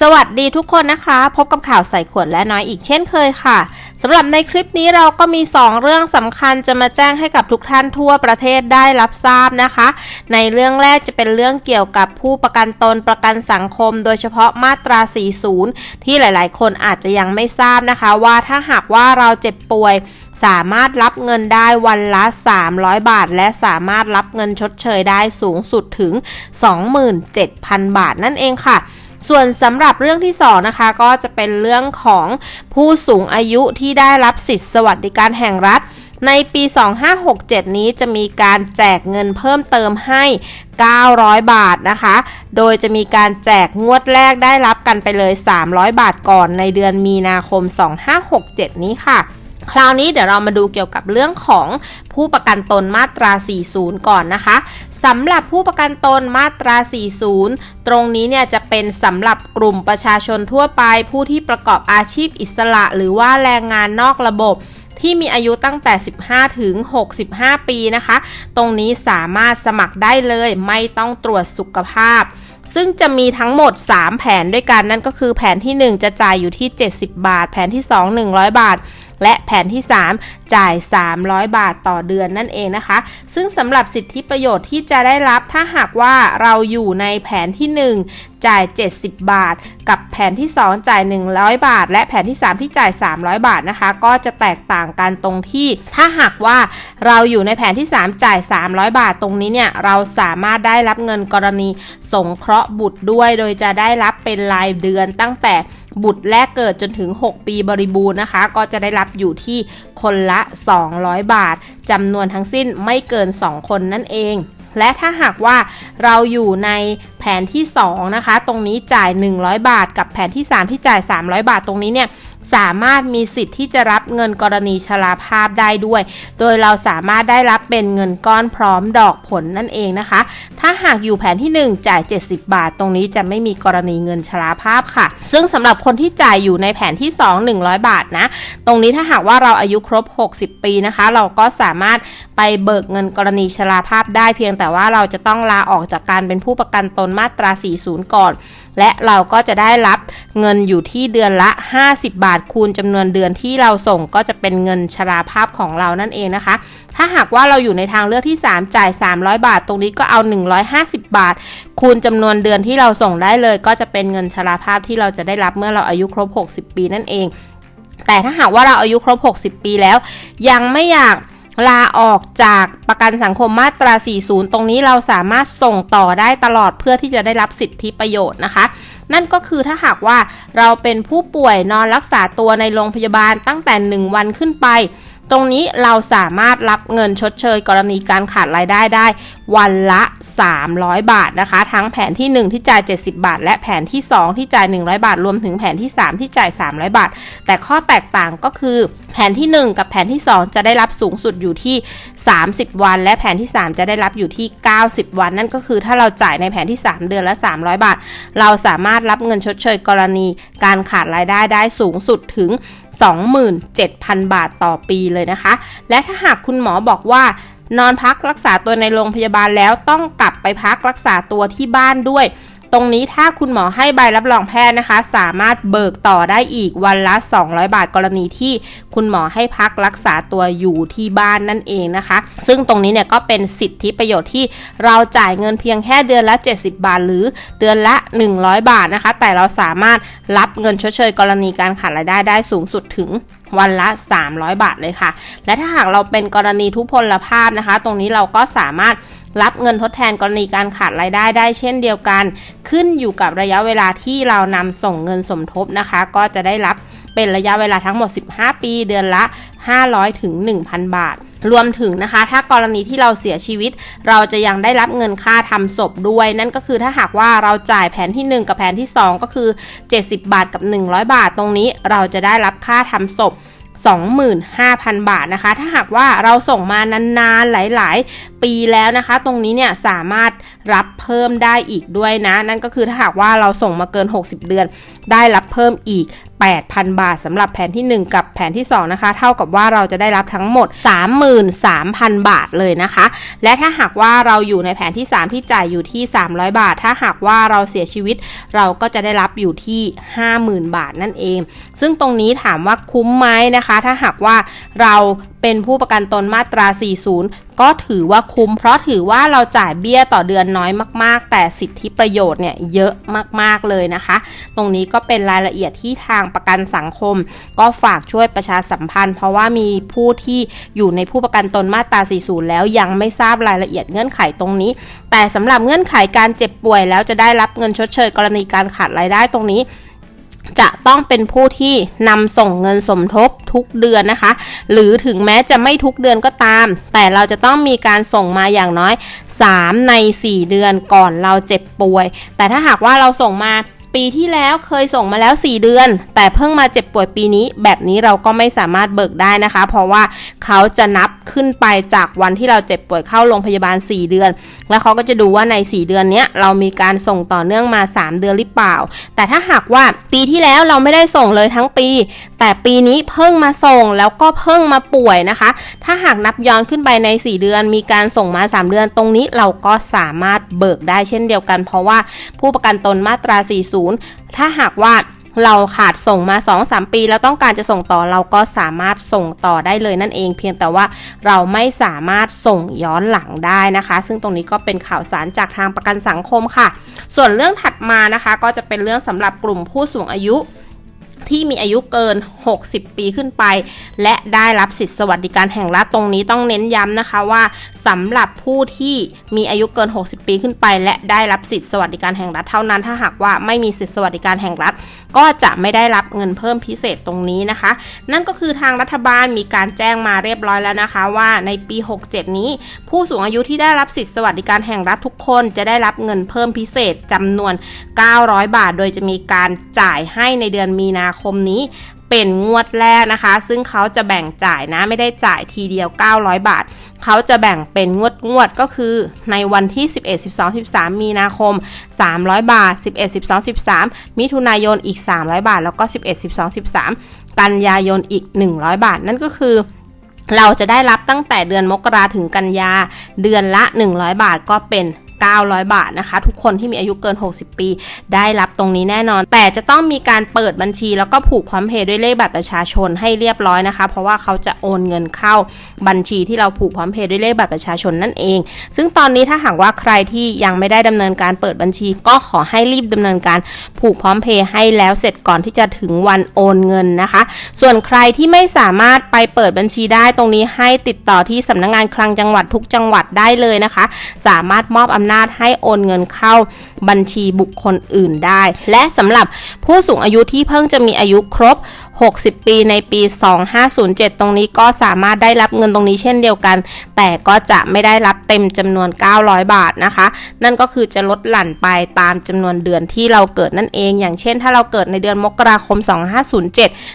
สวัสดีทุกคนนะคะ พบกับข่าวใส่ขวดและน้อยอีกเช่นเคยค่ะสำหรับในคลิปนี้เราก็มี 2 เรื่องสำคัญจะมาแจ้งให้กับทุกท่านทั่วประเทศได้รับทราบนะคะ ในเรื่องแรกจะเป็นเรื่องเกี่ยวกับผู้ประกันตนประกันสังคม โดยเฉพาะมาตรา 40 ที่หลาย ๆ คนอาจจะยังไม่ทราบนะคะ ว่าถ้าหากว่าเราเจ็บป่วยสามารถรับเงินได้วันละ 300 บาท และสามารถรับเงินชดเชยได้สูงสุดถึง 27,000 บาทนั่นเองค่ะ ส่วนสำหรับเรื่องที่2นะคะก็จะเป็นเรื่องของผู้สูงอายุที่ได้รับสิทธิสวัสดิการแห่งรัฐ ในปี 2567 นี้จะมีการแจกเงินเพิ่มเติมให้ 900 บาทนะคะ โดยจะมีการแจกงวดแรกได้รับกันไปเลย 300 บาทก่อนในเดือนมีนาคม 2567 นี้ค่ะคราวนี้เดี๋ยวเรามาดูเกี่ยวกับเรื่องของผู้ประกันตนมาตรา 40 ก่อนนะคะ สำหรับผู้ประกันตนมาตรา 40 ตรงนี้เนี่ยจะเป็นสำหรับกลุ่มประชาชนทั่วไป ผู้ที่ประกอบอาชีพอิสระ หรือว่าแรงงานนอกระบบที่มีอายุตั้งแต่ 15 ถึง 65 ปีนะคะ ตรงนี้สามารถสมัครได้เลยไม่ต้องตรวจสุขภาพ ซึ่งจะมีทั้งหมด 3 แผนด้วยกันนั่นก็คือแผนที่ 1 จะจ่ายอยู่ที่ 70 บาท แผนที่ 2 100 บาท และแผนที่ 3 จ่าย 300 บาทต่อเดือนนั่นเองนะคะ ซึ่งสำหรับสิทธิประโยชน์ที่จะได้รับถ้าหากว่าเราอยู่ในแผนที่ 1 จ่าย 70 บาท กับแผนที่ 2 จ่าย 100 บาท และแผนที่ 3 ที่จ่าย 300 บาทนะคะ ก็จะแตกต่างกันตรงที่ ถ้าหากว่าเราอยู่ในแผนที่ 3 จ่าย 300 บาทตรงนี้เนี่ยเราสามารถได้รับเงินกรณีสงเคราะห์บุตรด้วย โดยจะได้รับเป็นรายเดือนตั้งแต่ บุตรแรกเกิดจนถึง 6 ปีบริบูรณ์นะคะ ก็จะได้รับอยู่ที่คนละ 200 บาทจำนวนทั้งสิ้นไม่เกิน 2 คนนั่นเอง และถ้าหากว่าเราอยู่ในแผนที่ 2 นะคะ ตรงนี้จ่าย 100 บาท กับแผนที่ 3 ที่จ่าย 300 บาทตรงนี้เนี่ย สามารถมีสิทธิ์ที่จะรับเงินกรณีชราภาพได้ด้วย โดยเราสามารถได้รับเป็นเงินก้อนพร้อมดอกผลนั่นเองนะคะ ถ้าหากอยู่แผนที่ 1 จ่าย 70 บาท ตรงนี้จะไม่มีกรณีเงินชราภาพค่ะ ซึ่งสำหรับคนที่จ่ายอยู่ในแผนที่ 2 100 บาทนะ ตรงนี้ถ้าหากว่าเราอายุครบ 60 ปีนะคะ เราก็สามารถไปเบิกเงินกรณีชราภาพได้เพียงแต่ว่าเราจะต้องลาออกจากการเป็นผู้ประกันตนมาตรา 40 ก่อน และเราก็จะได้รับเงินอยู่ที่เดือนละ 50 บาทคูณจำนวนเดือนที่เราส่งก็จะเป็นเงินชราภาพของเรานั่นเองนะคะ ถ้าหากว่าเราอยู่ในทางเลือกที่ 3 จ่าย 300 บาท ตรงนี้ก็เอา 150 บาท คูณจำนวนเดือนที่เราส่งได้เลย ก็จะเป็นเงินชราภาพที่เราจะได้รับเมื่อเราอายุครบ 60 ปีนั่นเอง แต่ถ้าหากว่าเราอายุครบ 60 ปีแล้ว ยังไม่อยากลาออกจากประกันสังคมมาตรา 40 ตรงนี้เราสามารถส่งต่อได้ตลอดเพื่อที่จะได้รับสิทธิประโยชน์นะคะ นั่นก็คือถ้าหากว่าเราเป็นผู้ป่วยนอนรักษาตัวในโรงพยาบาลตั้งแต่ 1 วันขึ้นไป ตรงนี้เราสามารถรับเงินชดเชย กรณีการขาดรายได้ได้ วันละ 300 บาทนะคะ ทั้งแผนที่ 1 ที่จ่าย 70 บาท และแผนที่ 2 ที่จ่าย 100 บาท รวมถึงแผนที่ 3 ที่จ่าย 300 บาท แต่ข้อแตกต่างก็คือ แผนที่ 1 กับแผนที่ 2 จะได้รับสูงสุดอยู่ที่ 30 วัน และแผนที่ 3 จะได้รับอยู่ที่ 90 วัน นั่นก็คือถ้าเราจ่ายในแผนที่ 3 เดือนละ 300 บาท เราสามารถรับเงินชดเชย กรณี การขาดรายได้ได้สูงสุดถึง 27,000 บาทต่อปีเลยนะคะ และถ้าหากคุณหมอบอกว่านอนพักรักษาตัวในโรงพยาบาลแล้วต้องกลับไปพักรักษาตัวที่บ้านด้วย ตรงนี้ถ้าคุณหมอให้ใบรับรองแพทย์นะคะ สามารถเบิกต่อได้อีกวันละ 200 บาทกรณีที่คุณหมอให้พักรักษาตัวอยู่ที่บ้านนั่นเองนะคะ ซึ่งตรงนี้เนี่ยก็เป็นสิทธิประโยชน์ที่เราจ่ายเงินเพียงแค่เดือนละ 70 บาท หรือเดือนละ 100 บาทนะคะ แต่เราสามารถรับเงินชดเชยกรณีการขาดรายได้ได้สูงสุดถึงวันละ 300 บาทเลยค่ะ และถ้าหากเราเป็นกรณีทุพพลภาพนะคะ ตรงนี้เราก็สามารถ รับเงินทดแทนกรณีการขาดรายได้ได้เช่นเดียวกัน ขึ้นอยู่กับระยะเวลาที่เรานำส่งเงินสมทบนะคะ ก็จะได้รับเป็นระยะเวลาทั้งหมด 15 ปีเดือนละ 500 ถึง 1,000 บาท รวมถึงนะคะ ถ้ากรณีที่เราเสียชีวิต เราจะยังได้รับเงินค่าทำศพด้วย นั่นก็คือถ้าหากว่าเราจ่ายแผนที่ 1 กับแผนที่ 2 ก็คือ 70 บาทกับ 100 บาทตรงนี้ เราจะได้รับค่าทำศพ 25,000 บาทนะคะ ถ้าหากว่าเราส่งมานานๆ หลายๆ ปีแล้วนะคะ ตรงนี้เนี่ยสามารถรับเพิ่มได้อีกด้วยนะ นั่นก็คือถ้าหากว่าเราส่งมาเกิน 60 เดือน ได้รับเพิ่มอีก 8,000 บาทสำหรับแผนที่ 1 กับแผนที่ 2 นะคะ เท่ากับว่าเราจะได้รับทั้งหมด 33,000 บาทเลยนะคะ และถ้าหากว่าเราอยู่ในแผนที่ 3 ที่จ่ายอยู่ที่ 300 บาท ถ้าหากว่าเราเสียชีวิต เราก็จะได้รับอยู่ที่ 50,000 บาทนั่นเอง ซึ่งตรงนี้ถามว่าคุ้มไหมนะคะ ถ้าหากว่าเรา เป็นผู้ประกันตนมาตรา 40 ก็ถือว่าคุ้ม เพราะถือว่าเราจ่ายเบี้ยต่อเดือนน้อยมาก ๆ แต่สิทธิประโยชน์เนี่ยเยอะมาก ๆ เลยนะคะ ตรงนี้ก็เป็นรายละเอียดที่ทางประกันสังคม ก็ฝากช่วยประชาสัมพันธ์ เพราะว่ามีผู้ที่อยู่ในผู้ประกันตนมาตรา 40 แล้วยังไม่ทราบรายละเอียดเงื่อนไขตรงนี้ แต่สำหรับเงื่อนไขการเจ็บป่วยแล้วจะได้รับเงินชดเชยกรณีการขาดรายได้ตรงนี้ จะต้องเป็นผู้ที่นำส่งเงินสมทบทุกเดือนนะคะ หรือถึงแม้จะไม่ทุกเดือนก็ตาม แต่เราจะต้องมีการส่งมาอย่างน้อย 3 ใน 4 เดือนก่อนเราเจ็บป่วย แต่ถ้าหากว่าเราส่งมา ปีที่แล้วเคยส่งมาแล้ว 4 เดือน แต่เพิ่งมาเจ็บป่วยปีนี้ แบบนี้เราก็ไม่สามารถเบิกได้นะคะ เพราะว่าเขาจะนับขึ้นไปจากวันที่เราเจ็บป่วยเข้าโรงพยาบาล 4 เดือน แล้วเขาก็จะดูว่าใน 4 เดือนนี้เรามีการส่งต่อเนื่องมา 3 เดือนหรือเปล่า แต่ถ้าหากว่าปีที่แล้วเราไม่ได้ส่งเลยทั้งปี แต่ปีนี้เพิ่งมาส่งแล้วก็เพิ่งมาป่วยนะคะ ถ้าหากนับย้อนขึ้นไปใน 4 เดือน มีการส่งมา 3 เดือนตรงนี้เราก็สามารถเบิกได้เช่นเดียวกัน เพราะว่าผู้ประกันตนมาตรา 40ถ้าหากว่าเราขาดส่งมา 2-3 ปี แล้วต้องการจะส่งต่อเราก็สามารถส่งต่อได้เลยนั่นเอง เพียงแต่ว่าเราไม่สามารถส่งย้อนหลังได้นะคะ ซึ่งตรงนี้ก็เป็นข่าวสารจากทางประกันสังคมค่ะ ส่วนเรื่องถัดมานะคะ ก็จะเป็นเรื่องสำหรับกลุ่มผู้สูงอายุ ที่มีอายุเกิน 60 ปีขึ้นไป และได้รับสิทธิสวัสดิการแห่งรัฐตรงนี้ต้องเน้นย้ำนะคะว่าสำหรับผู้ที่มีอายุเกิน 60 ปีขึ้นไป และได้รับสิทธิสวัสดิการแห่งรัฐเท่านั้น ถ้าหากว่าไม่มีสิทธิสวัสดิการแห่งรัฐ ก็จะไม่ได้รับเงินเพิ่มพิเศษตรงนี้นะคะ นั่นก็คือทางรัฐบาลมีการแจ้งมาเรียบร้อยแล้วนะคะว่าในปี 67 นี้ ผู้สูงอายุที่ได้รับสิทธิสวัสดิการแห่งรัฐทุกคนจะได้รับเงินเพิ่มพิเศษจำนวน 900 บาท โดยจะมีการจ่ายให้ในเดือนมีนาคมนี้เป็นงวดแรกนะคะ ซึ่งเขาจะแบ่งจ่ายนะไม่ได้จ่ายทีเดียว 900 บาท เขาจะแบ่งเป็นงวดงวดก็คือในวันที่ 11 12 13 มีนาคม 300 บาท 11 12 13 มิถุนายนอีก 300 บาท แล้วก็ 11 12 13 กันยายนอีก 100 บาท นั่นก็คือเราจะได้รับตั้งแต่เดือนมกราถึงกันยาเดือนละ 100 บาทก็เป็น 900 บาทนะคะ ทุกคนที่มีอายุเกิน 60 ปี ได้รับตรงนี้แน่นอน แต่จะต้องมีการเปิดบัญชี แล้วก็ผูกพร้อมเพย์ด้วยเลขบัตรประชาชนให้เรียบร้อยนะคะ เพราะว่าเขาจะโอนเงินเข้าบัญชีที่เราผูกพร้อมเพย์ด้วยเลขบัตรประชาชนนั่นเอง ซึ่งตอนนี้ถ้าหากว่าใครที่ยังไม่ได้ดำเนินการเปิดบัญชี ก็ขอให้รีบดำเนินการผูกพร้อมเพย์ให้แล้วเสร็จก่อนที่จะถึงวันโอนเงินนะคะ ส่วนใครที่ไม่สามารถไปเปิดบัญชีได้ตรงนี้ให้ติดต่อที่สำนักงานคลังจังหวัดทุกจังหวัดได้เลยนะคะ สามารถมอบอำนาจให้โอนเงินเข้าบัญชีบุคคลอื่นได้ และสำหรับผู้สูงอายุที่เพิ่งจะมีอายุครบ 60 ปีในปี 2507 ตรงนี้ก็สามารถได้รับเงินตรงนี้เช่นเดียวกัน แต่ก็จะไม่ได้รับเต็มจำนวน 900 บาทนะคะ นั่นก็คือจะลดหลั่นไปตามจำนวนเดือนที่เราเกิดนั่นเอง อย่างเช่น ถ้าเราเกิดในเดือนมกราคม 2507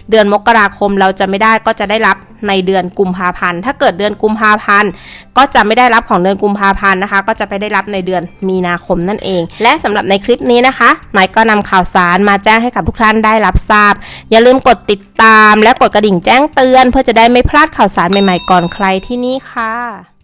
เดือนมกราคมเราจะไม่ได้ก็จะได้รับในเดือนกุมภาพันธ์ ถ้าเกิดเดือนกุมภาพันธ์ก็จะไม่ได้รับของเดือนกุมภาพันธ์นะคะ ก็จะไปได้รับในเดือนมีนาคมนั่นเอง และสำหรับในคลิปนี้นะคะหมายก็นำข่าวสารมาแจ้งให้กับทุกท่านได้รับทราบ อย่าลืมกดติดตาม และกดกระดิ่งแจ้งเตือน เพื่อจะได้ไม่พลาดข่าวสารใหม่ๆก่อนใครที่นี่ค่ะ